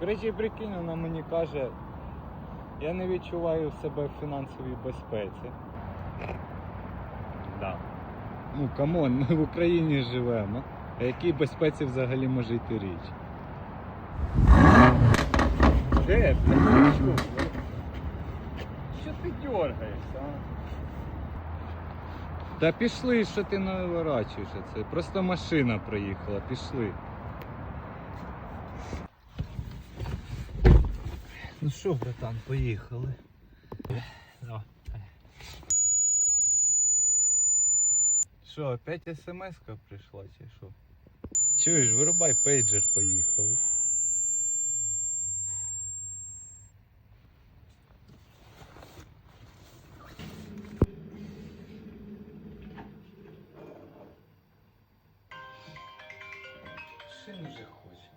Коротше, прикинь, вона мені каже, я не відчуваю себе в фінансовій безпеці. Да. Ну, камон, ми в Україні живемо. А якій безпеці взагалі може йти річ? Де? блядь, Що Що ти дергаєшся. Та пішли, що ти наворачуєшся це. Просто машина проїхала, пішли. Ну що, братан, поїхали. Да. Що, опять смс-ка прийшла чи що? Чуєш, вирубай пейджер, поїхали. Шин вже хоче.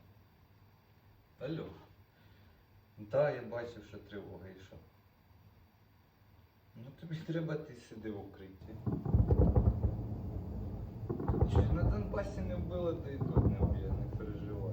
Алло. Да, я бачив, що тривога йшла. Ну тобі треба ти сиди в укритті. Чи на Донбасі не вбили, то і тут не вб'є, не переживай.